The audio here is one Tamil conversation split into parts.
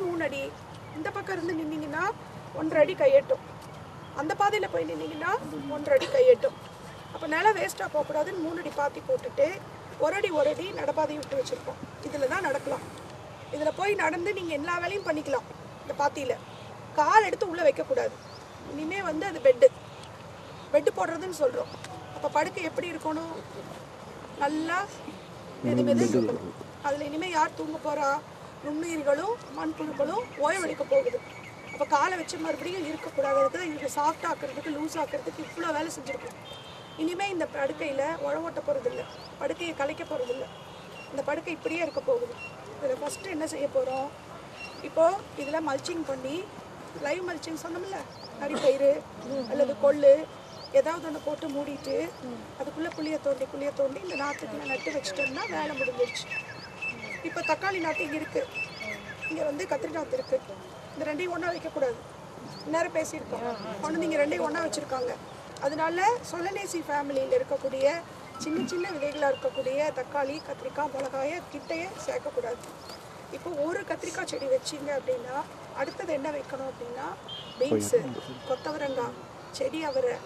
மூணு அடி இந்த பக்கம் இருந்து நின்னீங்கன்னா ஒன்றரை அடி கையெட்டும். அந்த பாதையில் போய் நின்னீங்கன்னா ஒன்றரை அடி கையெட்டும். அப்போ நிலம் வேஸ்ட்டாக போகக்கூடாதுன்னு மூணு அடி பாத்தி போட்டுட்டு ஒரு அடி ஒரு அடி நடப்பாதையை விட்டு வச்சுருப்போம் இதில் தான் நடக்கலாம். இதில் போய் நடந்து நீங்கள் எல்லா வேலையும் பண்ணிக்கலாம் இந்த பாத்தியில். கால் எடுத்து உள்ளே வைக்கக்கூடாது இனிமே வந்து அது பெட்டு பெட்டு போடுறதுன்னு சொல்கிறோம் அப்போ படுக்கை எப்படி இருக்கணும்? நல்லா மெது மெது அதில் இனிமேல் யார் தூங்க போகிறா நுண்ணுயிர்களும் மண்புழுக்களும் ஓய்வெடுக்க போகுது. அப்போ காலை வச்சு மறுபடியும் இருக்கக்கூடாது. அதுக்கு இது சாஃப்ட் ஆக்கிறதுக்கு லூஸ் ஆக்கிறதுக்கு இவ்வளோ வேலை செஞ்சுருக்கோம் இனிமேல் இந்த படுக்கையில் உழவோட்ட போகிறதில்ல படுக்கையை கலைக்க போகிறதில்ல இந்த படுக்கை இப்படியே இருக்க போகுது. இதில் ஃபஸ்ட்டு என்ன செய்ய போகிறோம் இப்போது இதில் மல்ச்சிங் பண்ணி லைவ் மல்ச்சிங் சொன்னோம்ல? நரிப்பயிறு அல்லது கொள்ளு ஏதாவது ஒன்று போட்டு மூடிட்டு அதுக்குள்ளே குழியை தோண்டி குழியை தோண்டி இந்த நாற்றுக்குள்ளே நட்டு வச்சிட்டோம்னா வேலை முடிஞ்சிருச்சு. இப்போ தக்காளி நாற்று இங்கே இருக்குது இங்கே வந்து கத்திரி நாற்று இருக்குது இந்த ரெண்டையும் ஒன்றா வைக்கக்கூடாது. நேரம் பேசியிருக்கோம். ஒன்று நீங்கள் ரெண்டையும் ஒன்றா வச்சுருக்காங்க. அதனால சொலநேசி ஃபேமிலியில் இருக்கக்கூடிய சின்ன சின்ன விதைகளாக இருக்கக்கூடிய தக்காளி கத்திரிக்காய் மிளகாயை கிட்டையே சேர்க்கக்கூடாது. இப்போ ஒரு கத்திரிக்காய் செடி வச்சீங்க அப்படின்னா அடுத்தது என்ன வைக்கணும் அப்படின்னா பீன்ஸு கொத்தவரங்காய் செடி அவரை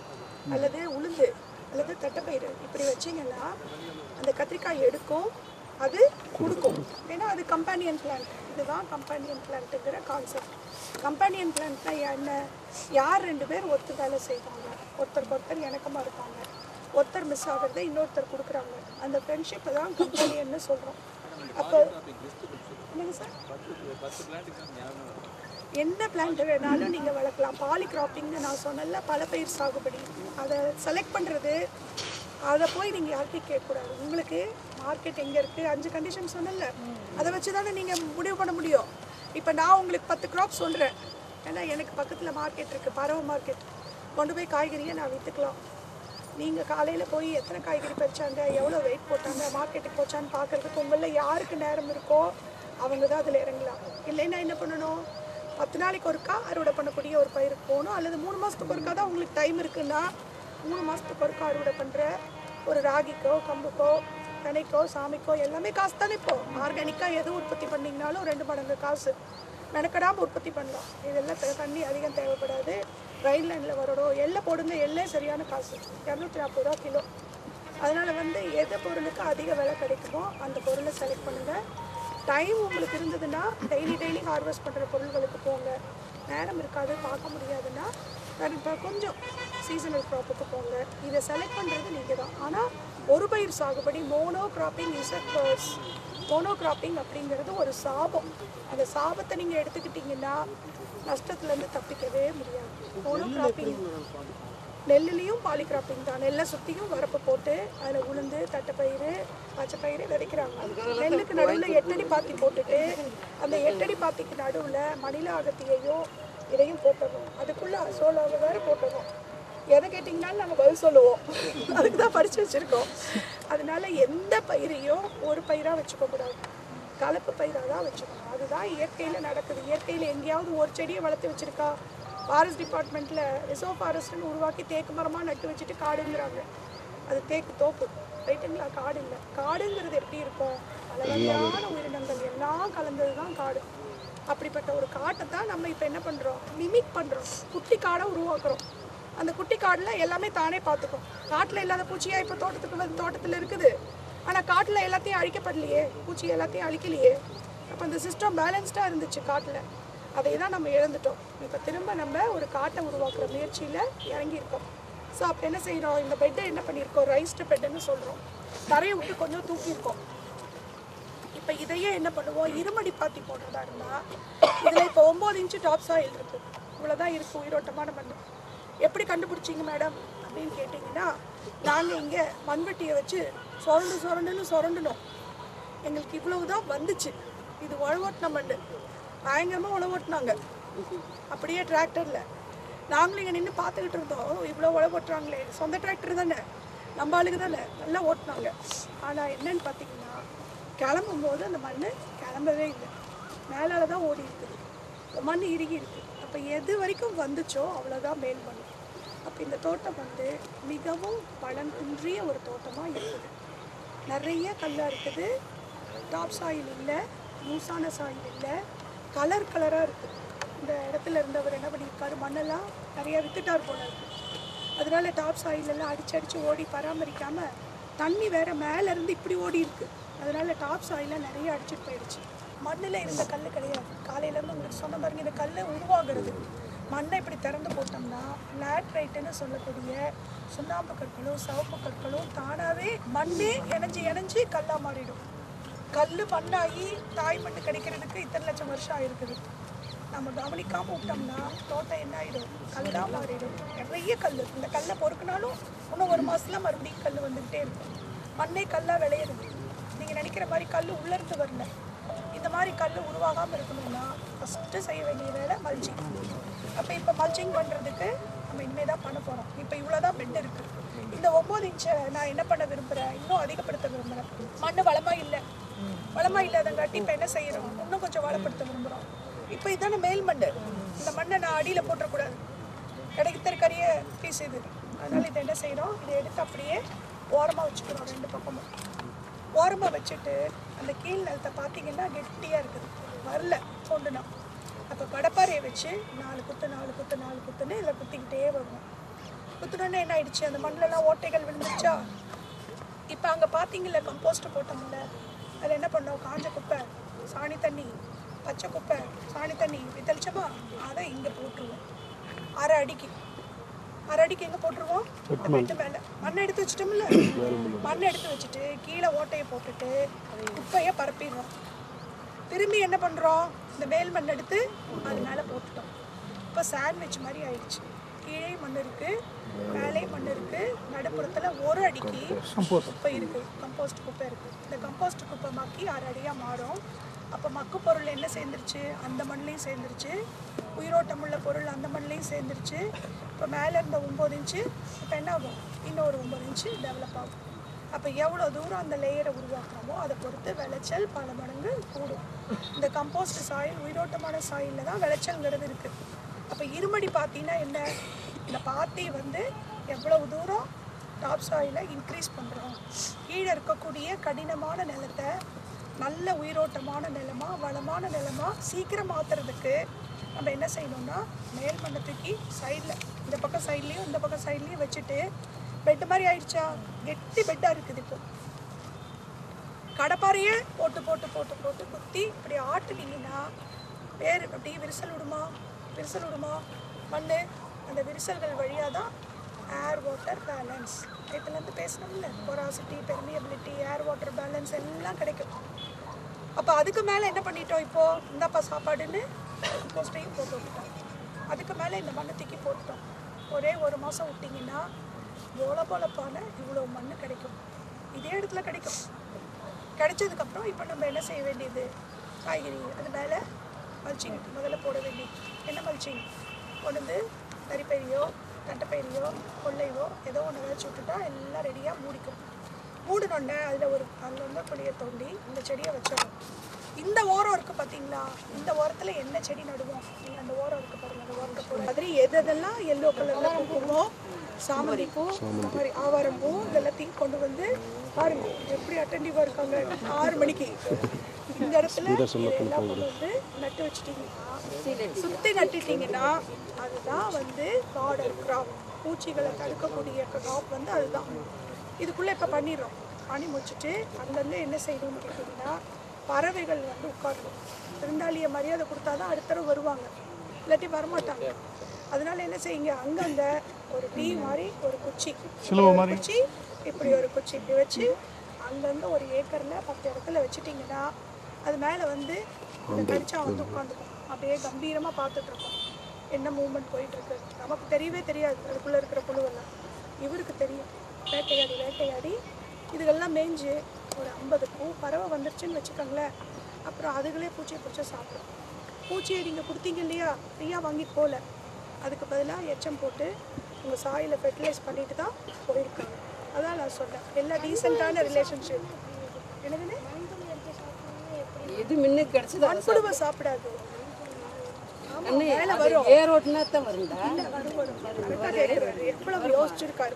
அல்லது உளுந்து அல்லது தட்டைப்பயிறு. இப்படி வச்சீங்கன்னா அந்த கத்திரிக்காய் எடுக்கும் அது கொடுக்கும். ஏன்னா அது கம்பேனியன் பிளான்ட் இதுதான் கம்பானியன் பிளான்ட்டுங்கிற கான்செப்ட் கம்பானியன் பிளான்ட்னா என்ன? யார் ரெண்டு பேர் ஒத்து வேலை செய்வாங்க? ஒருத்தருக்கு ஒருத்தர் இணக்கமாக இருப்பாங்க. ஒருத்தர் மிஸ் ஆகிறத இன்னொருத்தர் கொடுக்குறாங்க. அந்த ஃப்ரெண்ட்ஷிப்பை தான் கம்பானியன்னு சொல்கிறோம் அப்போ என்னங்க சார் என்ன பிளான்ட் வேணாலும் நீங்கள் வளர்க்கலாம். பாலி கிராப்பிங்னு நான் சொன்னல பல பயிர் சாகுபடி. அதை செலக்ட் பண்ணுறது அதை போய் நீங்கள் யார்கிட்டையும் கேட்கக்கூடாது. உங்களுக்கு மார்க்கெட் எங்கே இருக்குது அஞ்சு கண்டிஷன் சொன்னல அதை வச்சு தானே நீங்கள் முடிவு பண்ண முடியும். இப்போ நான் உங்களுக்கு பத்து க்ராப் சொல்கிறேன் ஏன்னா எனக்கு பக்கத்தில் மார்க்கெட் இருக்குது பறவை மார்க்கெட் கொண்டு போய் காய்கறியை நான் விற்றுக்கலாம் நீங்கள் காலையில் போய் எத்தனை காய்கறி பறிச்சாங்க? எவ்வளோ வெயிட் போட்டாங்க? மார்க்கெட்டுக்கு போச்சான்னு பார்க்குறதுக்கு உங்களில் யாருக்கு நேரம் இருக்கோ அவங்க தான் அதில் இறங்கலாம். இல்லைன்னா என்ன பண்ணணும்? பத்து நாளைக்கு ஒருக்கா அறுவடை பண்ணக்கூடிய ஒரு பயிருக்கு போகணும். அல்லது மூணு மாதத்துக்கு ஒருக்கா தான் உங்களுக்கு டைம் இருக்குன்னா மூணு மாதத்துக்கு ஒருக்கா அறுவடை பண்ணுற ஒரு ராகிக்கோ கம்புக்கோ தினைக்கோ சாமிக்கோ எல்லாமே காசு தானே இப்போ. ஆர்கானிக்காக எது உற்பத்தி பண்ணிங்கனாலும் ரெண்டு மடங்கு காசு. மெனக்கடாமல் உற்பத்தி பண்ணலாம். இதெல்லாம் தண்ணி அதிகம் தேவைப்படாது. ரயில் லைனில் வரணும். எல்லை போடுங்க எள்ளே சரியான காசு. இரநூத்தி நாற்பது ரூபா கிலோ. அதனால் வந்து எது பொருளுக்கு அதிக விலை கிடைக்குமோ அந்த பொருளை செலக்ட் பண்ணுங்கள் டைம் உங்களுக்கு இருந்ததுன்னா டெய்லி டெய்லி ஹார்வெஸ்ட் பண்ணுற பொருள்களுக்கு போங்க. நேரம் இருக்காது பார்க்க முடியாதுன்னா இப்போ கொஞ்சம் சீசனல் க்ராப்புக்கு போங்க. இதை செலக்ட் பண்ணுறது நீங்கள் தான். ஆனால் ஒரு பயிர் சாகுபடி mono cropping is a curse mono cropping அப்படிங்கிறது ஒரு சாபம். அந்த சாபத்தை நீங்கள் எடுத்துக்கிட்டிங்கன்னா நஷ்டத்துலேருந்து தப்பிக்கவே முடியாது. மோனோ கிராப்பிங் நெல்லுலேயும் பாலி கிராப்பிங் தான். நெல்லை சுற்றியும் வரப்பு போட்டு அதில் உளுந்து தட்டைப்பயிறு பச்சைப்பயிறு விதைக்கிறாங்க. நெல்லுக்கு நடுவில் எட்டடி பாத்தி போட்டுட்டு அந்த எட்டடி பாத்திக்கு நடுவில் மணில அகத்தியையும் இதையும் போட்டணும். அதுக்குள்ளே அசோலாக வேறு போட்டுறோம் எதை கேட்டிங்கனாலும் நாங்கள் பதில் சொல்லுவோம். அதுக்கு தான் படித்து வச்சுருக்கோம். அதனால எந்த பயிரையும் ஒரு பயிராக வச்சுக்கக்கூடாது கலப்பு பயிராக தான் வச்சுக்கணும். அதுதான் இயற்கையில் நடக்குது. இயற்கையில் எங்கேயாவது ஒரு செடியை வளர்த்து வச்சுருக்கா? ஃபாரஸ்ட் டிபார்ட்மெண்ட்டில் ரிசர்வ் ஃபாரஸ்ட்னு உருவாக்கி தேக்கு மரமாக நட்டு வச்சுட்டு காடுங்கிறாங்க. அது தேக்கு தோப்பு. ரைட்டுங்களா? காடு இல்லை. காடுங்கிறது எப்படி இருக்கும்? பல வகையான உயிரினங்கள். எல்லாம் கலந்தது தான் காடு. அப்படிப்பட்ட ஒரு காட்டை தான் நம்ம இப்போ என்ன பண்ணுறோம் மிமிக் பண்ணுறோம் குட்டி காடை உருவாக்குறோம். அந்த குட்டி காடில் எல்லாமே தானே பார்த்துக்கும். காட்டில் இல்லாத பூச்சியாக இப்போ தோட்டத்துக்கு தோட்டத்தில் இருக்குது. ஆனால் காட்டில் எல்லாத்தையும் அழிக்கப்படலையே. பூச்சி எல்லாத்தையும் அழிக்கலையே. அப்போ அந்த சிஸ்டம் பேலன்ஸ்டாக இருந்துச்சு காட்டில். அதை தான் நம்ம இழந்துட்டோம். இப்போ திரும்ப நம்ம ஒரு காட்டை உருவாக்குற முயற்சியில் இறங்கியிருக்கோம். ஸோ அப்போ என்ன செய்கிறோம் இந்த பெட்டை என்ன பண்ணியிருக்கோம்? ரைஸ்டு பெட்டுன்னு சொல்கிறோம் தரையை விட்டு கொஞ்சம் தூக்கியிருக்கோம். இப்போ இதையே என்ன பண்ணுவோம்? இருமடி பாத்தி போடுறதா இருந்தால் இதில் இப்போ ஒம்பது இன்ச்சு டாப் சாயில் இருக்குது இவ்வளோதான் இருக்கும் உயிரோட்டமான மண் எப்படி கண்டுபிடிச்சிங்க மேடம் அப்படின்னு கேட்டிங்கன்னா நாங்கள் இங்கே மண்வெட்டியை வச்சு சுரண்டு சுரண்டுன்னு சுரண்டணும் எங்களுக்கு இவ்வளவு தான் வந்துச்சு. இது உழவோட்டின மண் பயங்கரமாக உழவோட்டினாங்க. அப்படியே டிராக்டரில் நாங்களும் இங்கே நின்று பார்த்துக்கிட்டு இருந்தோம். இவ்வளோ உழவோட்டுறாங்களே. சொந்த டிராக்டர் தானே. நம்ம ஆளுக்கு தானே. நல்லா ஓட்டினாங்க. ஆனால் என்னன்னு பார்த்தீங்கன்னா கிளம்பும் போது அந்த மண் கிளம்பவே இல்லை. மேலால தான் ஓடி இருக்குது. மண் இறுகி இருக்கு. அப்போ எது வரைக்கும் வந்துச்சோ அவ்வளோதான் மேல் மண். அப்போ இந்த தோட்டம் வந்து மிகவும் பலன் குன்றிய ஒரு தோட்டமாக இருக்குது. நிறைய கல்லாக இருக்குது. டாப் சாயில் இல்லை மூசான சாயில் இல்லை. கலர் கலராக இருக்குது இந்த இடத்துல இருந்தவர் என்ன பண்ணியிருக்காரு மண்ணெல்லாம் நிறைய வித்துட்டார் போல இருக்குது அதனால டாப் சாயிலெல்லாம் அடிச்சு அடித்து ஓடி பராமரிக்காமல் தண்ணி வேற மேலேருந்து இப்படி ஓடி இருக்குது அதனால டாப் சாயில நிறைய அடிச்சிட்டு போயிடுச்சு. மண்ணில் இருந்த கல் கிடையாது. காலையிலேருந்து உங்களுக்கு சொன்ன பாருங்க இந்த கல் உருவாகிறது. மண்ணை இப்படி திறந்து போட்டோம்னா லேட்ரைட்டுன்னு சொல்லக்கூடிய சுண்ணாம்பு கற்களும் சிவப்பு கற்களும் தானாகவே மண்ணே இணைஞ்சு இணைஞ்சு கல்லாக மாறிடும். கல் மண்ணாகி தாய் மண் கிடைக்கிறதுக்கு இத்தனை லட்சம் வருஷம் ஆயிருக்குது. நம்ம கவனிக்காமல் விட்டோம்னா தோட்டம் என்ன ஆயிடும்? கல்லா மாறிடும். நிறைய கல் இந்த கல்லை பொறுக்குனாலும் இன்னும் ஒரு மாதத்தில் மறுபடியும் கல் வந்துகிட்டே இருக்கும். மண்ணே கல்லாக விளையிறது உடைக்கிற மாதிரி கல் உள்ளேருந்து வரல இந்த மாதிரி கல் உருவாகாமல் இருக்கணும்னா ஃபஸ்ட்டு செய்ய வேண்டிய வேலை மல்ச்சிங் அப்போ இப்போ மல்ச்சிங் பண்ணுறதுக்கு நம்ம இனிமேல் தான் பண்ண போகிறோம் இப்போ இவ்வளோ தான் பெட் இருக்குது இந்த ஒம்பது இன்ச்சை நான் என்ன பண்ண விரும்புகிறேன் இன்னும் அதிகப்படுத்த விரும்புகிறேன் மண் வளமாக இல்லை. வளமாக இல்லாதங்காட்டி இப்போ என்ன செய்கிறோம் இன்னும் கொஞ்சம் வளப்படுத்த விரும்புகிறோம் இப்போ இதான மேல் மண் இந்த மண்ணை நான் அடியில் போட்டுறக்கூடாது. கிடைக்கிறக்கரிய பீஸ் இது. அதனால் இதை என்ன செய்கிறோம் இதை எடுத்து அப்படியே ஓரமாக வச்சுக்கிறோம் ரெண்டு பக்கமும். ஓரமாக வச்சுட்டு அந்த கீழ் நிலத்தை பார்த்தீங்கன்னா கெட்டியாக இருக்குது. வரல தோண்டுனா. அப்போ கடப்பாறையை வச்சு நாலு குத்து நாலு குத்து நாலு குத்துன்னு இதில் குத்திக்கிட்டே வருவோம் குத்துனோடனே என்ன ஆயிடுச்சு? அந்த மண்ணிலலாம் ஓட்டைகள் விழுந்துச்சா இப்போ அங்கே பார்த்தீங்கல்ல கம்போஸ்ட் போட்டோம்ல. அதில் என்ன பண்ணோம்? காஞ்ச குப்பை சாணி தண்ணி பச்சை குப்பை சாணி தண்ணி வித்தளிச்சோமா அதை இங்கே போட்டுருவோம். அரை அடிக்கு. அரை அடிக்கு எங்கே போட்டுருவோம்? பெட்டு மேலே. மண்ணை எடுத்து வச்சிட்டோம்ல? மண்ணை எடுத்து வச்சுட்டு கீழே ஓட்டையை போட்டுட்டு குப்பையை பரப்பிடுறோம். திரும்பி என்ன பண்ணுறோம் இந்த மேல் மண் எடுத்து அது மேலே போட்டுட்டோம். இப்போ சாண்ட்விச் மாதிரி ஆயிடுச்சு. கீழே மண் இருக்குது மேலே மண் இருக்குது நடுப்புறத்தில் ஒரு அடிக்கு குப்பை இருக்குது கம்போஸ்ட் குப்பை இருக்குது இந்த கம்போஸ்ட் குப்பை மக்கி அரை அடியாக மாறும். அப்போ மக்கு பொருள் என்ன சேர்ந்துருச்சு? அந்த மண்ணிலையும் சேர்ந்துருச்சு. உயிரோட்டம் உள்ள பொருள் அந்த மண்ணிலையும் சேர்ந்துருச்சு. இப்போ மேலே இருந்த ஒம்பது இன்ச்சு இப்போ என்ன ஆகும்? இன்னொரு ஒம்பது இன்ச்சு டெவலப் ஆகும். அப்போ எவ்வளோ தூரம் அந்த லேயரை உருவாக்குறோமோ அதை பொறுத்து விளைச்சல் பல மடங்கு கூடும். இந்த கம்போஸ்ட் சாயில் உயிரோட்டமான சாயிலில் தான் விளைச்சல்ங்கிறது இருக்குது அப்போ இருமடி பார்த்தீங்கன்னா என்ன? இந்த பாத்தி வந்து எவ்வளவு தூரம் டாப் சாயிலை இன்க்ரீஸ் பண்ணுறோம் கீழே இருக்கக்கூடிய கடினமான நிலத்தை நல்ல உயிரோட்டமான நிலமா வளமான நிலமா சீக்கிரம் மாற்றுறதுக்கு நம்ம என்ன செய்யணும்னா மேல் சைடில் இந்த பக்கம் சைட்லேயும் இந்த பக்கம் சைட்லேயும் வச்சுட்டு பெட் மாதிரி ஆயிடுச்சா? கெட்டி பெட்டாக இருக்குது இப்போ. கடப்பாறையே போட்டு போட்டு போட்டு போட்டு குத்தி இப்படி ஆட்டுனீங்கன்னா வேர் அப்படியே விரிசல் விடுமா? விரிசல் விடுமா? மண் அந்த விரிசல்கள் வழியாக தான் ஏர் வாட்டர் பேலன்ஸ் இதுலேருந்து பேசணும்ல? Porosity permeability air water balance எல்லாம் கிடைக்கும். அப்போ அதுக்கு மேலே என்ன பண்ணிட்டோம் இப்போது இந்தாப்பா சாப்பாடுன்னு போஸ்டையும் போட்டு விட்டுட்டோம். அதுக்கு மேலே இந்த மண்ணை தூக்கி போட்டுட்டோம். ஒரே ஒரு மாதம் விட்டிங்கன்னா போல போலப்பான இவ்வளோ மண் கிடைக்கும். இதே இடத்துல கிடைக்கும். கிடைச்சதுக்கப்புறம் இப்போ நம்ம என்ன செய்ய வேண்டியது? காய்கறி அது மேலே மல்ச்சிங் முதல்ல போட வேண்டியது. என்ன மல்ச்சிங் கொண்டு வந்து தறிப்பயிரையோ தட்டைப்பயிரையோ கொள்ளையோ ஏதோ ஒன்று வச்சு விட்டுட்டா எல்லாம் ரெடியாக மூடிக்கும் மூடினோடனே அதில் ஒரு அதில் வந்து குழியை தோண்டி இந்த செடியை வச்சிடணும். இந்த ஓரம் இருக்குது பார்த்தீங்களா இந்த ஓரத்தில் என்ன செடி நடுவோம்? நீங்கள் அந்த ஓரம் இருக்குது பாருங்கள் அந்த ஓரத்தை போகிற மாதிரி எது எதெல்லாம் எல்லோ கலரில் பூவோ சாமந்தி பூ இந்த மாதிரி ஆவாரம் பூ இதெல்லாத்தையும் கொண்டு வந்து பாருங்க எப்படி அட்டன்டிவாக இருக்காங்க. ஆறு மணிக்கு. இந்த இடத்துல வந்து நட்டு வச்சிட்டிங்கன்னா சுற்றி நட்டுட்டிங்கன்னா அதுதான் வந்து கார்டர் கிராப் பூச்சிகளை தடுக்கக்கூடிய கிராப் வந்து அதுதான். இதுக்குள்ளே இப்போ பண்ணிடுறோம். பண்ணி முடிச்சுட்டு அங்கங்கே என்ன செய்யணும்னு கேட்டிங்கன்னா பறவைகள் வந்து உட்காரணும். விருந்தாளியை மரியாதை கொடுத்தா தான் அடுத்த தடவை வருவாங்க. இல்லாட்டி வரமாட்டாங்க. அதனால என்ன செய்யுங்க? அங்கங்க ஒரு டீ மாதிரி ஒரு குச்சி. குச்சி இப்படி ஒரு குச்சி இப்படி வச்சு அங்கங்க ஒரு ஏக்கரில் பத்து இடத்துல வச்சுட்டிங்கன்னா அது மேலே வந்து இந்த கடிச்சா வந்து உட்காந்துக்கும். அப்படியே கம்பீரமாக பார்த்துட்டு இருக்கோம் என்ன மூவ்மெண்ட் போயிட்டு இருக்கு நமக்கு தெரியவே தெரியாது. அதுக்குள்ளே இருக்கிற புழுவெல்லாம். இவருக்கு தெரியும். வேட்டையாடி வேட்டையாடி. இதுகெல்லாம் மேய்ஞ்சு ஒரு ஐம்பது பூ பறவை வந்துருச்சுன்னு வச்சுக்கோங்களேன். அப்புறம் அதுகளே பூச்சியை பிடிச்சி சாப்பிடும். பூச்சியை நீங்கள் கொடுத்தீங்க இல்லையா? ஃப்ரீயாக வாங்கிட்டு போகல அதுக்கு பதிலாக எச்சம் போட்டு உங்கள் சாயில ஃபெர்டிலைஸ் பண்ணிட்டு தான் போயிருக்காங்க. அதான் நான் சொன்னேன் எல்லாம் டீசெண்டான ரிலேஷன்ஷிப் என்னதுன்னு? எது முன்னுக்கு கிடைச்சதோ மண்புழுவை சாப்பிடாது. ஏரோட்டினா தான் கேட்குறாரு எவ்வளவு யோசிச்சிருக்காரு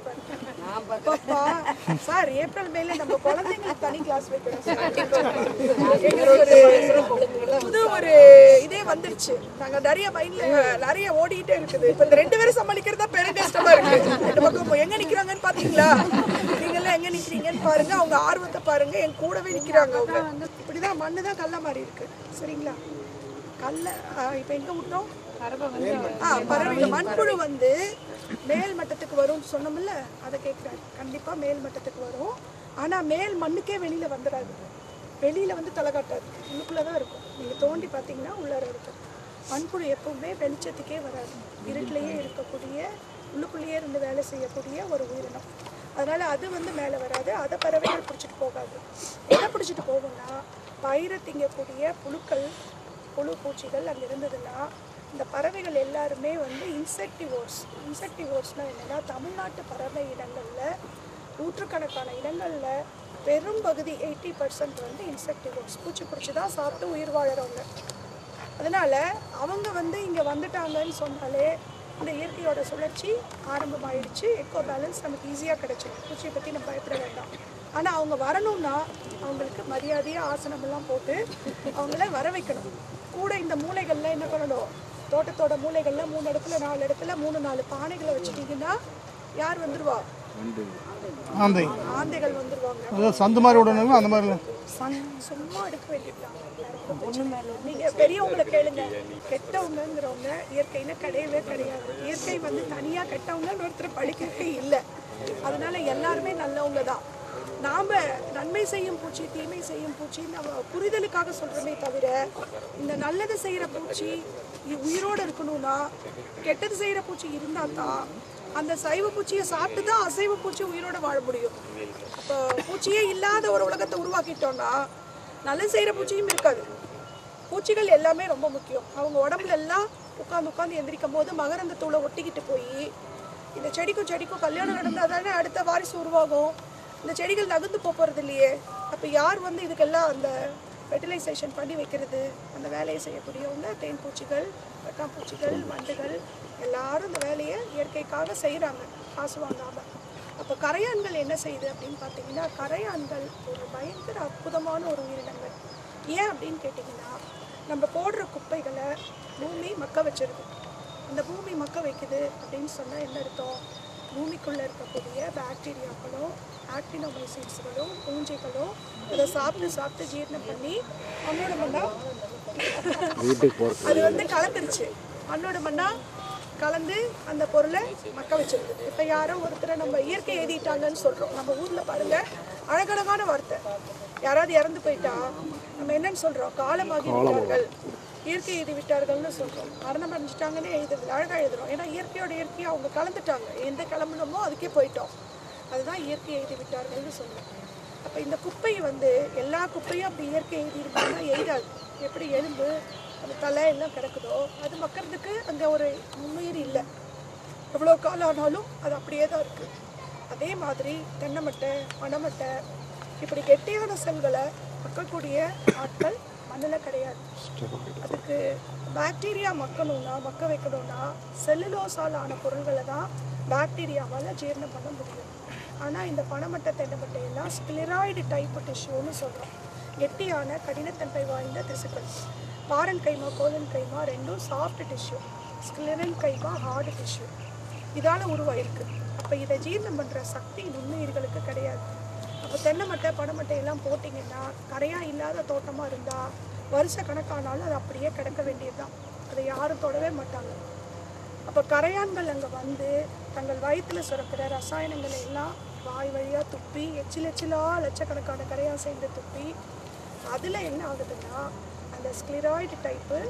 பாப்பா சார் ஏப்ரல் மேல நம்ம குழந்தைங்களுக்கு தனி கிளாஸ் ஒரு புது ஒரு இதே வந்துருச்சு. நாங்க நிறைய மைண்ட்ல நிறைய ஓடிட்டே இருக்குது. இப்ப இந்த ரெண்டு பேரும் சமாளிக்கிறது தான் பெரும் கஷ்டமா இருக்கு. ரெண்டு பக்கம் எங்க நிக்கிறாங்கன்னு பாத்தீங்களா? நீங்க எல்லாம் எங்க நிக்கிறீங்கன்னு பாருங்க. அவங்க ஆர்வத்தை பாருங்க. என் கூடவே நிக்கிறாங்க அவங்க. இப்படிதான் மண்ணு தான் கல்ல மாதிரி இருக்கு. சரிங்களா? கல்ல இப்ப எங்க விட்டோம்? ஆ பறவைகள் மண்புழு வந்து மேல் மட்டத்துக்கு வரும்னு சொன்னோம்ல அதை கேட்குறாரு கண்டிப்பாக மேல் மட்டத்துக்கு வரும். ஆனால் மேல் மண்ணுக்கே வெளியில் வந்துடாது. வெளியில் வந்து தலை காட்டாது. உள்ளுக்குள்ளே தான் இருக்கும். நீங்கள் தோண்டி பார்த்தீங்கன்னா உள்ளார இருக்கும். மண்புழு எப்பவுமே வெளிச்சத்துக்கே வராது. இருட்டிலேயே இருக்கக்கூடிய உள்ளுக்குள்ளேயே இருந்து வேலை செய்யக்கூடிய ஒரு உயிரினம். அதனால் அது வந்து மேலே வராது. அதை பறவைகள் பிடிச்சிட்டு போகாது. எதை பிடிச்சிட்டு போகும்னா பயிரை திங்கக்கூடிய புழுக்கள் புழு பூச்சிகள் அங்கே இருந்ததுன்னா இந்த பறவைகள் எல்லாருமே வந்து இன்செக்டிவோர்ஸ் இன்செக்டிவோர்ஸ்னால் என்னென்னா தமிழ்நாட்டு பறவை இடங்களில் நூற்றுக்கணக்கான இடங்களில் பெரும் பகுதி எயிட்டி பர்சன்ட் வந்து இன்செக்டிவோர்ஸ் பூச்சி பிடிச்சி தான் சாப்பிட்டு உயிர் வாழறவங்க. அதனால் அவங்க வந்து இங்கே வந்துட்டாங்கன்னு சொன்னாலே இந்த இயற்கையோட சுழற்சி ஆரம்பமாயிடுச்சு. எக்கோ பேலன்ஸ் நமக்கு ஈஸியாக கிடைச்சிடும் பூச்சியை பற்றி நம்ம பயப்பட வேண்டாம். ஆனால் அவங்க வரணும்னா அவங்களுக்கு மரியாதையாக ஆசனமெல்லாம் போட்டு அவங்கள வர வைக்கணும். கூட இந்த மூலைகளில் என்ன பண்ணணும்? தோட்டத்தோட மூலைகளில் மூணு இடத்துல நாலு இடத்துல மூணு நாலு பானைகளை வச்சுட்டிங்கன்னா யார் வந்துடுவா ஆந்தை. ஆந்தைகள் வந்துருவாங்க. அதாவது சந்து மாதிரி விடணுங்களா அந்த மாதிரி சும்மா எடுக்க வேண்டியதுதான். நீங்க பெரியவங்களை கேளுங்க. கெட்டவங்கங்கிறவங்க இயற்கையில கிடையவே கிடையாது. இயற்கை வந்து தனியா கெட்டவங்கன்னு ஒருத்தர் படிக்கவே இல்லை. அதனால எல்லாருமே நல்லவங்க தான் நாம நன்மை செய்யும் பூச்சி தீமை செய்யும் பூச்சி நம்ம புரிதலுக்காக சொல்றோமே தவிர இந்த நல்லது செய்யற பூச்சி உயிரோட இருக்கணும்னா கெட்டது செய்யற பூச்சி இருந்தா தான் அந்த சைவ பூச்சியை சாப்பிட்டு தான் அசைவ பூச்சி உயிரோட வாழ முடியும். அப்போ பூச்சியே இல்லாத ஒரு உலகத்தை உருவாக்கிட்டோம்னா நல்ல செய்கிற பூச்சியும் இருக்காது. பூச்சிகள் எல்லாமே ரொம்ப முக்கியம். அவங்க உடம்புல எல்லாம் உட்காந்து உட்காந்து எந்திரிக்கும் போது மகரந்தத்தூளை ஒட்டிக்கிட்டு போய் இந்த செடிக்கும் செடிக்கும் கல்யாணம் நடந்தால் தானே அடுத்த வாரிசு உருவாகும். இந்த செடிகள் நகர்ந்து போகிறது இல்லையே. அப்போ யார் வந்து இதுக்கெல்லாம் அந்த ஃபெர்டிலைசேஷன் பண்ணி வைக்கிறது? அந்த வேலையை செய்யக்கூடியவங்க தேன் பூச்சிகள் பூச்சிகள் வண்டுகள் எல்லாரும் இந்த வேலையை இயற்கைக்காக செய்கிறாங்க காசு வாங்காமல் அப்போ கரையான்கள் என்ன செய்யுது அப்படின்னு பார்த்தீங்கன்னா கரையான்கள் ஒரு பயங்கர அற்புதமான ஒரு உயிரினங்கள். ஏன் அப்படின்னு கேட்டிங்கன்னா நம்ம போடுற குப்பைகளை பூமி மக்க வச்சிருக்கு அந்த பூமி மக்க வைக்குது அப்படின்னு சொன்னால் என்ன அர்த்தம்? பூமிக்குள்ளே இருக்கக்கூடிய பாக்டீரியாக்களும் ஆக்டினோமைசிட்ஸ்களும் பூஞ்சைகளும் அதை சாப்பிட்டு சாப்பிட்டு ஜீரணம் பண்ணி மண்ணோட மண்ணா அது வந்து கலந்துருச்சு. மண்ணோட மண்ணா கலந்து அந்த பொருளை மக்க வச்சிருக்கு. இப்போ யாரோ ஒருத்தரை நம்ம இயற்கை எழுதிட்டாங்கன்னு சொல்கிறோம் நம்ம ஊரில் பாருங்க அழகழகான வார்த்தை. யாராவது இறந்து போயிட்டா நம்ம என்னன்னு சொல்கிறோம் காலமாகி விட்டார்கள் இயற்கை எழுதி விட்டார்கள்னு சொல்கிறோம் மரணம் அடைஞ்சிட்டாங்கன்னு எழுதுறது அழகாக எழுதுறோம். ஏன்னா இயற்கையோட இயற்கையாக அவங்க கலந்துட்டாங்க. எந்த கிளம்பணுமோ அதுக்கே போயிட்டோம். அதுதான் இயற்கை எழுதி விட்டார்கள்னு சொல்லுவோம் அப்போ இந்த குப்பை வந்து எல்லா குப்பையும் அப்படி இயற்கை எழுதியிருப்பாங்கன்னா எழுதாது. எப்படி எலும்பு அந்த தலை எல்லாம் கிடக்குதோ அது மக்கிறதுக்கு அங்கே ஒரு முன்னுயிர் இல்லை. எவ்வளோ காலம் ஆனாலும் அது அப்படியே தான் இருக்குது அதே மாதிரி தென்னைமட்டை பனைமட்டை இப்படி கெட்டியான செல்களை மக்கக்கூடிய ஆட்கள் மண்ணில் கிடையாது. அதுக்கு பாக்டீரியா மக்கணும்னா மக்க வைக்கணும்னா செல்லுலோசால் ஆன பொருள்களை தான் பாக்டீரியாவால் ஜீரணம் பண்ண முடியும். ஆனால் இந்த பனைமட்டை தென்னைமட்டை எல்லாம் ஸ்கிலிராய்டு டைப் டிஷ்யூன்னு சொல்கிறோம் கெட்டியான கடினத்தன்மை வாய்ந்த திசுக்கள். பாரன் கைமா கோலன் கைமா ரெண்டும் soft tissue sclerenchyma hard tissue இதால் உருவாயிருக்கு. அப்போ இதை ஜீரணம் பண்ணுற சக்தி நுண்ணுயிர்களுக்கு கிடையாது. அப்போ தென்னை மட்டை பனைமட்டை எல்லாம் போட்டிங்கன்னா கரையாக இல்லாத தோட்டமாக இருந்தால் வருஷ கணக்கானாலும் அது அப்படியே கிடக்க வேண்டியதுதான். அதை யாரும் தொடவே மாட்டாங்க. அப்போ கரையான்கள் அங்கே வந்து தங்கள் வயிற்றில் சுரக்கிற ரசாயனங்களை எல்லாம் வாய் வழியாக துப்பி எச்சில் எச்சிலாக லட்சக்கணக்கான கரையான் சேர்ந்து துப்பி அதில் என்ன ஆகுதுன்னா அந்த ஸ்க்ளிராய்டு டைப்பு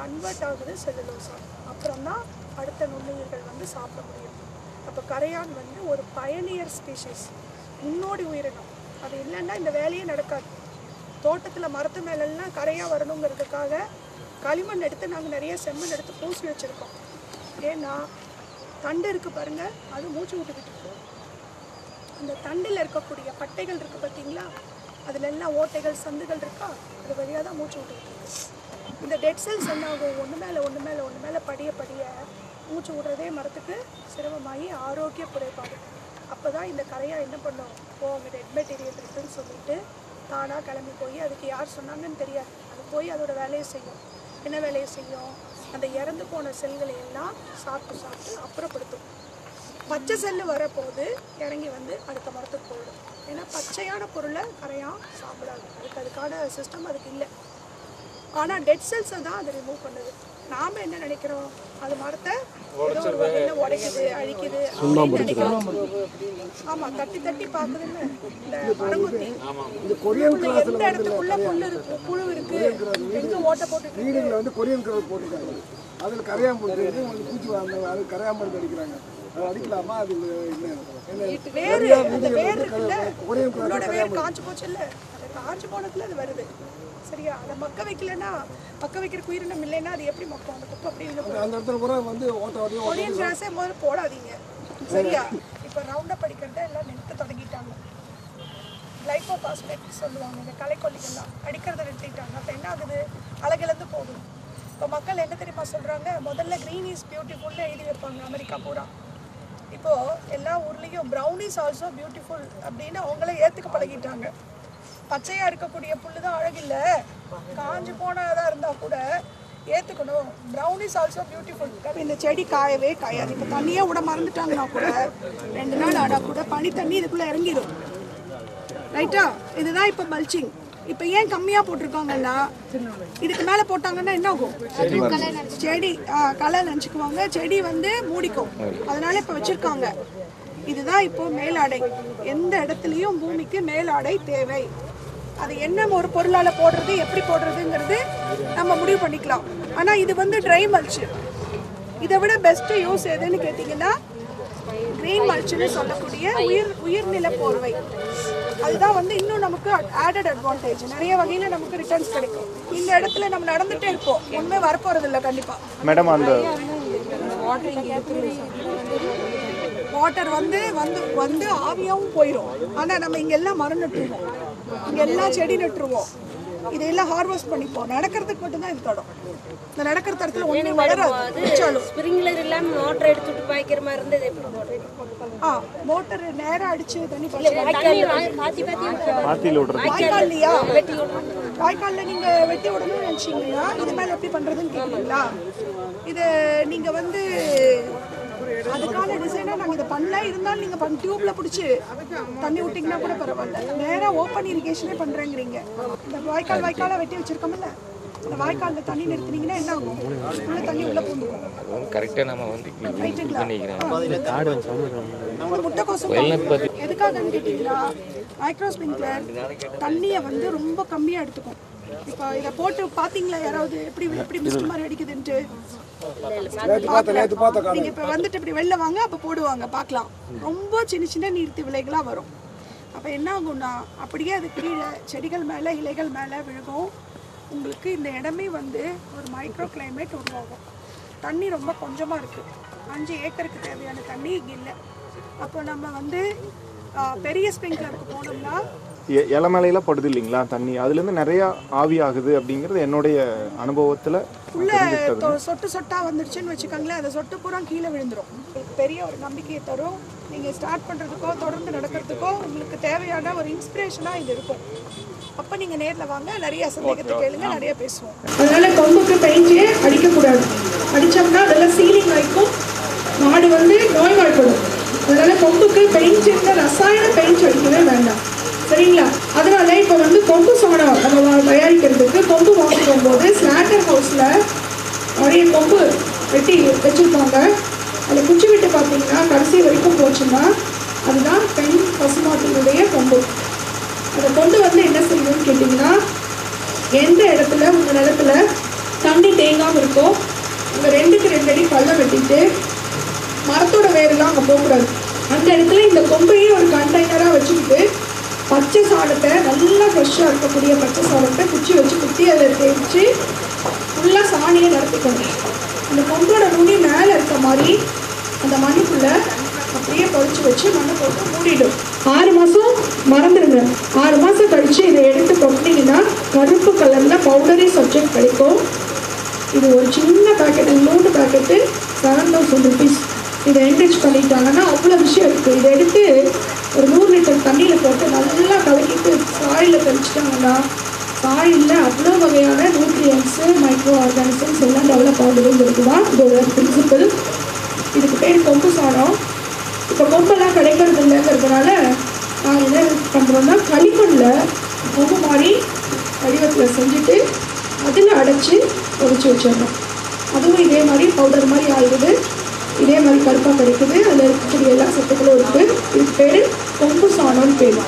கன்வெர்ட் ஆகுது செல்லுலோசா அப்புறம் தான் அடுத்த நுண்ணுயிர்கள் வந்து சாப்பிட முடியும். அப்போ கரையான் வந்து ஒரு பயனியர் ஸ்பீஷிஸ் முன்னோடி உயிரினம். அது இல்லைன்னா இந்த வேலையே நடக்காது. தோட்டத்தில் மரத்து மேலெல்லாம் கரையாக வரணுங்கிறதுக்காக களிமண் எடுத்து நாங்கள் நிறைய செம்மண் எடுத்து பூசி வச்சுருக்கோம். ஏன்னா தண்டு இருக்குது பாருங்க அது மூச்சு விட்டுக்கிட்டு இருக்கும் அந்த தண்டில் இருக்கக்கூடிய பட்டைகள் இருக்குது பார்த்தீங்களா அதில் எல்லாம் ஓட்டைகள் சந்துகள் இருக்கா? அது வழியாக தான் மூச்சு விட்டுக்கிட்டு இருக்கு. இந்த டெட் செல்ஸ் என்னாகும்? ஒன்று மேலே ஒன்று மேலே ஒன்று மேலே படிய படிய மூச்சு விடுறதே மரத்துக்கு சிரமமாகி ஆரோக்கிய குறைபாடு. அப்போ தான் இந்த கரையாக என்ன பண்ணும்? ஓ அங்கே டெட் மெட்டீரியல் இருக்குன்னு சொல்லிட்டு தானாக கிளம்பி போய் அதுக்கு யார் சொன்னாங்கன்னு தெரியாது. அது போய் அதோட வேலையை செய்யும். என்ன வேலையை செய்யும்? அந்த இறந்து போன செல்களை எல்லாம் சாப்பிட்டு சாப்பிட்டு அப்புறப்படுத்தும். பச்சை செல்லு வரப்போது இறங்கி வந்து அடுத்த மரத்துக்கு போயிடும். ஏன்னா பச்சையான பொருளை கரையாக சாப்பிடாது. அதுக்கு அதுக்கான சிஸ்டம் அதுக்கு இல்லை. ஆனால் டெட் செல்ஸை தான் அது ரிமூவ் பண்ணுது. நாம் என்ன நினைக்கிறோம்? அது மரத்தை உடைக்குது அழிக்குது ஆமாம் தட்டி தட்டி பார்க்குதுன்னு இந்த மரங்குத்தி எந்த இடத்துக்குள்ள புல்லு இருக்கு புழு இருக்கு. எங்க ஓட்டை வீடுகளில் வந்து கொரியன் கலர் போட்டிருக்காங்க அதில் இருக்கு. உங்களுக்கு பூச்சி வாங்க அது கரையாம்பு அடிக்கிறாங்க. அது அடிக்கலாமா? அது என்ன? என்ன? வேறு கொரியன் வேர் காஞ்சு போச்சு இல்ல? காஞ்சு போனதுல அது வருது. சரியா? அதை மக்க வைக்கலன்னா மக்க வைக்கிற உயிரினம் இல்லைன்னா அது எப்படி மக்கும்? அந்த குப்பை அப்படி இல்லை அந்த இடத்துல கூட வந்து கொரியன் கிராஸே முதல்ல போடாதீங்க. சரியா? இப்போ ரவுண்டப் அடிக்கிறத எல்லாம் நிறுத்த தொடங்கிட்டாங்க. கிளைகோபாஸ்பேட் சொல்லுவாங்க. இந்த களைக்கொல்லிகள்லாம். அடிக்கிறத நிறுத்திட்டாங்க. அப்போ என்ன ஆகுது? அழகிழந்து போகுது இப்போ மக்கள் என்ன தெரியுமா சொல்கிறாங்க முதல்ல க்ரீன் இஸ் பியூட்டிஃபுல்னு எழுதி வைப்பாங்க. அமெரிக்கா பூரா. இப்போ எல்லா ஊர்லேயும் ப்ரௌன் இஸ் ஆல்சோ பியூட்டிஃபுல் அப்படின்னு அவங்களே ஏற்றுக்க பழகிட்டாங்க. பச்சையா இருக்கக்கூடிய புல்லு தான் அழகில்ல. காஞ்சு போனதா இருந்தா கூட ஏத்துக்கணும். ப்ரௌன் இஸ் ஆல்சோ பியூட்டிஃபுல் இந்த செடி காயவே காயாது. இப்போ தண்ணியே விட மறந்துட்டாங்கன்னா கூட ரெண்டு நாள் ஆனா கூட பனி தண்ணி இதுக்குள்ள இறங்கிடும் ரைட்டா இதுதான் இப்போ மல்ச்சிங் இப்போ ஏன் கம்மியாக போட்டிருக்காங்கன்னா இதுக்கு மேலே போட்டாங்கன்னா என்ன ஆகும்? செடி களை நினச்சிக்குவாங்க. செடி வந்து மூடிக்கும். அதனால இப்போ வச்சிருக்காங்க. இதுதான் இப்போ மேலாடை. எந்த இடத்துலையும் பூமிக்கு மேலாடை தேவை. அது என்ன ஒரு பொருளால் போடுறது எப்படி போடுறதுங்கிறது நம்ம முடிவு பண்ணிக்கலாம். ஆனால் இது வந்து ட்ரை மல்ச்சு இதை விட பெஸ்ட் யூஸ் எதுன்னு கேட்டிங்கன்னா கிரீன் மல்ச்சுன்னு சொல்லக்கூடிய உயிர் உயிர்நில போர்வை. அதுதான் வந்து இன்னும் நமக்கு ஆடட் அட்வான்டேஜ் நிறைய வகையில் நமக்கு ரிட்டர்ன்ஸ் கிடைக்கும். இந்த இடத்துல நம்ம நடந்துட்டே இருப்போம். ஒன்றுமே வரப்போறது இல்லை கண்டிப்பாக மேடம் அந்த வாட்டர் வந்து வந்து வந்து ஆவியாவும் போயிடும் ஆனால் நம்ம இங்க எல்லாம் மரம் நட்டுருவோம் இங்க எல்லாம் செடி நட்டுருவோம் இதெல்லாம் ஹார்வெஸ்ட் பண்ணிப்போம். நடக்கிறதுக்கு மட்டும்தான் இது தடம். இந்த நடக்கிற தடத்துல ஒன்றும் வளராது. வச்சாலும். ஸ்ப்ரிங்க்லர் இல்லாம மோட்டர் எடுத்துட்டு பாய்க்கிற மாதிரி இருந்தது எப்படி ஆ மோட்டர் நேரா அடிச்சு தண்ணி பாத்தி பாத்தி வாய்க்கால்லையா? வாய்க்கால்ல நீங்க வெட்டி விடணும்னு நினைச்சீங்கன்னா இது மேல எப்படி பண்றதுன்னு கேக்குறீங்களா? இது நீங்க வந்து அதுக்கான டிசைனா நாங்க இதை பண்ணல. இருந்தாலும் நீங்க பண் டியூப்ல பிடிச்சி தண்ணி விட்டீங்கன்னா கூட பரவாயில்ல. நேரா ஓப்பன் இரிகேஷனே பண்றேங்கிறீங்க. இந்த வாய்க்கால் வாய்க்காலா வெட்டி வச்சிருக்கோம்ல இந்த வாய்க்கால்ல தண்ணி நிறுத்தினீங்கன்னா என்ன ஆகும்? உள்ள தண்ணி உள்ள பூந்துக்கும் கரெக்டாக நம்ம வந்து இது ரைட்டுங்களா பண்ணிக்கிறேன் இந்த முட்டைக்கோசு எதுக்காகன்னு கேட்டீங்கன்னா மைக்ரோ ஸ்ப்ரிங்க்லர் தண்ணியை வந்து ரொம்ப கம்மியாக எடுத்துக்கும். இப்போ இதை போட்டு பார்த்தீங்களா யாராவது? எப்படி எப்படி மிஸ்ட் மாதிரி அடிக்குதுன்ட்டு? பார்க்கல. நீங்க இப்போ வந்துட்டு இப்படி வெளில வாங்க அப்போ போடுவாங்க. பார்க்கலாம். ரொம்ப சின்ன சின்ன நீர்த்தி விலைகளாக வரும். அப்போ என்ன ஆகும்னா அப்படியே அது கீழே செடிகள் மேலே இலைகள் மேலே விழுகும். உங்களுக்கு இந்த இடமே வந்து ஒரு மைக்ரோ கிளைமேட் உருவாகும் தண்ணி ரொம்ப கொஞ்சமாக இருக்குது அஞ்சு ஏக்கருக்கு தேவையான தண்ணி இங்கே இல்லை. அப்போ நம்ம வந்து பெரிய ஸ்ப்ரிங்க்லருக்கு போனோம்னா எ- இலை மேலையில படுது இல்லைங்களா தண்ணி? அதுலேருந்து நிறைய ஆவி ஆகுது அப்படிங்கிறது என்னுடைய அனுபவத்தில் உள்ள சொட்டு சொட்டா வந்துடுச்சுன்னு வச்சுக்கோங்களேன் அந்த சொட்டு பூரா கீழே விழுந்துரும். உங்களுக்கு பெரிய ஒரு நம்பிக்கையை தரும். நீங்கள் ஸ்டார்ட் பண்ணுறதுக்கோ தொடர்ந்து நடக்கிறதுக்கோ உங்களுக்கு தேவையான ஒரு இன்ஸ்பிரேஷனாக இது இருக்கும். அப்போ நீங்கள் நேரில் வாங்க நிறைய சந்தேகத்தை கேளுங்க நிறைய பேசுவோம். அதனால கொம்புக்கு பெயிண்டே அடிக்கக்கூடாது. அடித்தோம்னா அதெல்லாம் சீலிங் ஆகிக்கும் மாடு வந்து நோய்வாய்ப்படும். அதனால கொம்புக்கு பெயிண்ட் இந்த ரசாயன பெயிண்ட் அடிக்கவே வேண்டாம். சரிங்களா? அதனால இப்போ வந்து கொம்பு சோனம் நம்ம தயாரிக்கிறதுக்கு கொம்பு வாங்க போகும்போது ஸ்லாட்டர் ஹவுஸில் நிறைய கொம்பு வெட்டி வச்சுருப்பாங்க. அதில் குச்சி விட்டு பார்த்தீங்கன்னா கடைசி வரைக்கும் போச்சுன்னா அதுதான் பெண் பசுமாட்டினுடைய கொம்பு. அதை கொண்டு வந்து என்ன செய்யணும்னு கேட்டிங்கன்னா எந்த இடத்துல உங்கள் நிலத்துல தண்ணி தேங்காமல் இருக்கோ அங்கே ரெண்டுக்கு ரெண்டு அடி பள்ளம் வெட்டிட்டு மரத்தோட வேரெல்லாம் அங்கே போகக்கூடாது. அந்த இடத்துல இந்த கொம்பையே ஒரு கண்டெய்னராக வச்சுக்கிட்டு பச்சை சாதத்தை நல்லா ஃப்ரெஷ்ஷாக இருக்கக்கூடிய பச்சை சாதத்தை குச்சி வச்சு குத்தி அதில் தேய்ச்சி ஃபுல்லாக சாணியை நிரப்பிக்கணும் அந்த கொம்போட நுனி மேலே இருக்க மாதிரி அந்த மண்ணுக்குள்ளே அப்படியே பொறிச்சு வச்சு மண்ணை போட்டு மூடிடும். ஆறு மாதம் மறந்துடுங்க ஆறு மாதம் கழித்து இதை எடுத்து கொட்டினீங்கன்னா கருப்பு கலரில் பவுடரி சப்ஜெக்ட் கிடைக்கும். இது ஒரு சின்ன பேக்கெட் மூணு பேக்கெட்டு செவன் தௌசண்ட் ருபீஸ் இதை என்ரிச் பண்ணிட்டாங்கன்னா அவ்வளோ விஷயம் இருக்குது இதை எடுத்து ஒரு நூறு லிட்டர் தண்ணியில் போட்டு சாயில் தெளிச்சிட்டாங்கன்னா சாயிலில் அவ்வளோ வகையான நியூட்ரியன்ஸு மைக்ரோ ஆர்கானிசம்ஸ் எல்லாம் டெவலப் ஆகுதுங்கிறது தான் இதோட பிரின்சிபல் இதுக்கு பேர் கொம்பு சாணம். இப்போ கொம்பெல்லாம் கிடைக்கிறது இல்லைங்கிறதுனால நான் என்ன பண்ணுறோன்னா களிமண்ணில் கொம்பு மாதிரி வடிவத்தில் செஞ்சுட்டு அதில் அடைச்சி பொரிச்சு வச்சிடணும். அதுவும் இதே மாதிரி பவுடர் மாதிரி ஆயிடுது. இதே மாதிரி கருப்பாக கிடைக்குது. அதில் இருக்கக்கூடிய எல்லா சத்துக்களும் இருக்குது இதுக்கு பேர் கொம்பு சாணம்னு பேர்.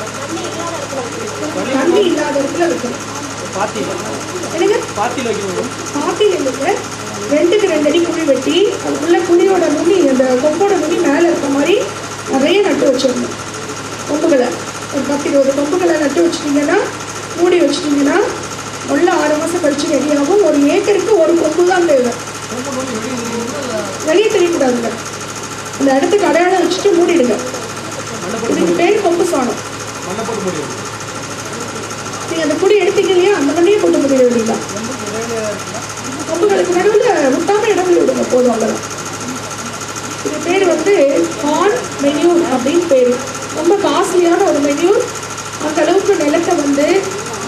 தண்ணி இல்லாத இடத்துல வைக்கணும் என்னங்க? பாத்தியில் இல்லைங்க. ரெண்டுக்கு ரெண்டு அடி குழி வெட்டி அதுக்குள்ள குழியோட நுனி அந்த கொம்போட நுனி மேலே இருக்க மாதிரி நிறைய நட்டு வச்சிடணும் கொம்புகளை ஒரு பத்து இருபது கொம்புகளை நட்டு வச்சிட்டிங்கன்னா மூடி வச்சிட்டிங்கன்னா உள்ள ஆறு மாதம் கழிச்சு ரெடியாகும் ஒரு ஏக்கருக்கு ஒரு கொம்பு தான் தேவை வெளியே தெரியக்கூடாதுங்க அந்த இடத்துக்கு அடையாளம் வச்சுட்டு மூடிடுங்க இதுக்கு பேர் கொம்பு சாணம் நீங்கள் அந்த குடி எடுத்தீங்க இல்லையா அந்த மண்ணையே கொண்டு போய் விடலாம் கொம்புகளுக்கு நடுவில் விட்டாம இடம் விடுங்க போதும் அவ்வளோதான் இது பேர் வந்து கார்ன் மென்யூர் அப்படின்னு பேர் ரொம்ப காஸ்ட்லியான ஒரு மென்யூர் அந்த அளவுக்கு நிலத்தை வந்து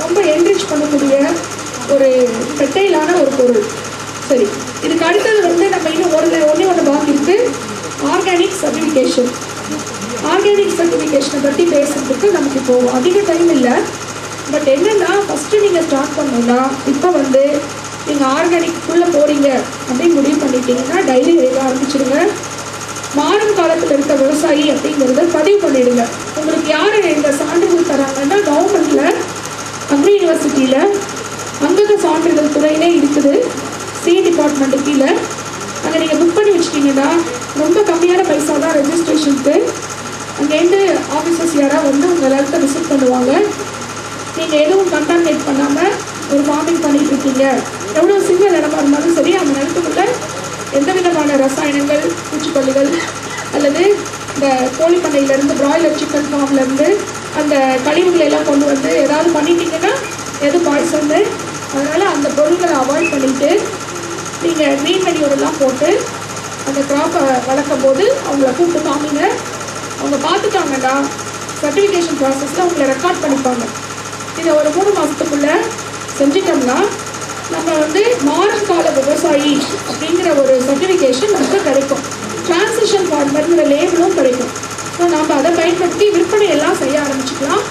ரொம்ப என்ரிச் பண்ணக்கூடிய ஒரு பெட்டையிலான ஒரு பொருள் சரி இதுக்கு அடுத்தது வந்து நம்ம இன்னும் ஒரு ஒன்றே ஒன்று பாக்கி இருக்கு. ஆர்கானிக் சர்டிஃபிகேஷன் ஆர்கானிக் சர்டிஃபிகேஷனை பற்றி பேசுறதுக்கு நமக்கு இப்போ அதிக டைம் இல்லை. பட் என்னென்னா ஃபஸ்ட்டு நீங்கள் ஸ்டார்ட் பண்ணணும்னா இப்போ வந்து நீங்கள் ஆர்கானிக்குள்ளே போகிறீங்க அப்படின்னு முடிவு பண்ணிட்டீங்கன்னா டைரி எழுத ஆரம்பிச்சிடுங்க மாறும் காலத்தில் இருக்க விவசாயி அப்படிங்கிறத பதிவு பண்ணிடுங்க. உங்களுக்கு யார் இந்த சான்றிதழ் தராங்கன்னா கவர்மெண்ட்டில் அக்ரி யூனிவர்சிட்டியில் அங்கக சான்றிதழ் துறையிலே இருக்குது. சி டிபார்ட்மெண்ட்டு கீழே. அங்கே நீங்கள் புக் பண்ணி வச்சிட்டிங்கன்னா ரொம்ப கம்மியான பைசா தான் ரெஜிஸ்ட்ரேஷனுக்கு அங்கேருந்து ஆஃபீஸர்ஸ் யாராவது வந்து உங்கள் நிலத்தை விசிட் பண்ணுவாங்க. நீங்கள் எதுவும் கண்டாமினேட் பண்ணாமல் ஒரு ஃபார்மிங் பண்ணிகிட்டு இருக்கீங்க. எவ்வளோ சின்ன நிலமாக இருந்தாலும் சரி அந்த நிலத்துக்குள்ளே எந்த விதமான ரசாயனங்கள் பூச்சிக்கொல்லிகள் அல்லது இந்த கோழி பண்ணையிலேருந்து பிராய்லர் சிக்கன் ஃபார்ம்லேருந்து அந்த கழிவுகளை எல்லாம் கொண்டு வந்து ஏதாவது பண்ணிட்டீங்கன்னா எது பாய்சன்னு அதனால் அந்த பொருட்களை அவாய்ட் பண்ணிவிட்டு நீங்கள் மீன் வெளியோடலாம் போட்டு அந்த கிராப்பை வளர்க்கும் போது அவங்கள கூப்பிட்டு காமிங்க அவங்க பார்த்துட்டாங்கடா சர்டிஃபிகேஷன் ப்ராசஸில் அவங்கள ரெக்கார்ட் பண்ணிப்பாங்க. இதை ஒரு மூணு மாதத்துக்குள்ளே செஞ்சிட்டோம்னா நம்ம வந்து மாறும் கால விவசாயி அப்படிங்கிற ஒரு சர்டிஃபிகேஷன் நமக்கு கிடைக்கும். டிரான்சிஷன் ஃபார்மருங்கிற லேபிளும் கிடைக்கும். ஸோ நாம் அதை பயன்படுத்தி விற்பனையெல்லாம் செய்ய ஆரம்பிச்சுக்கலாம்.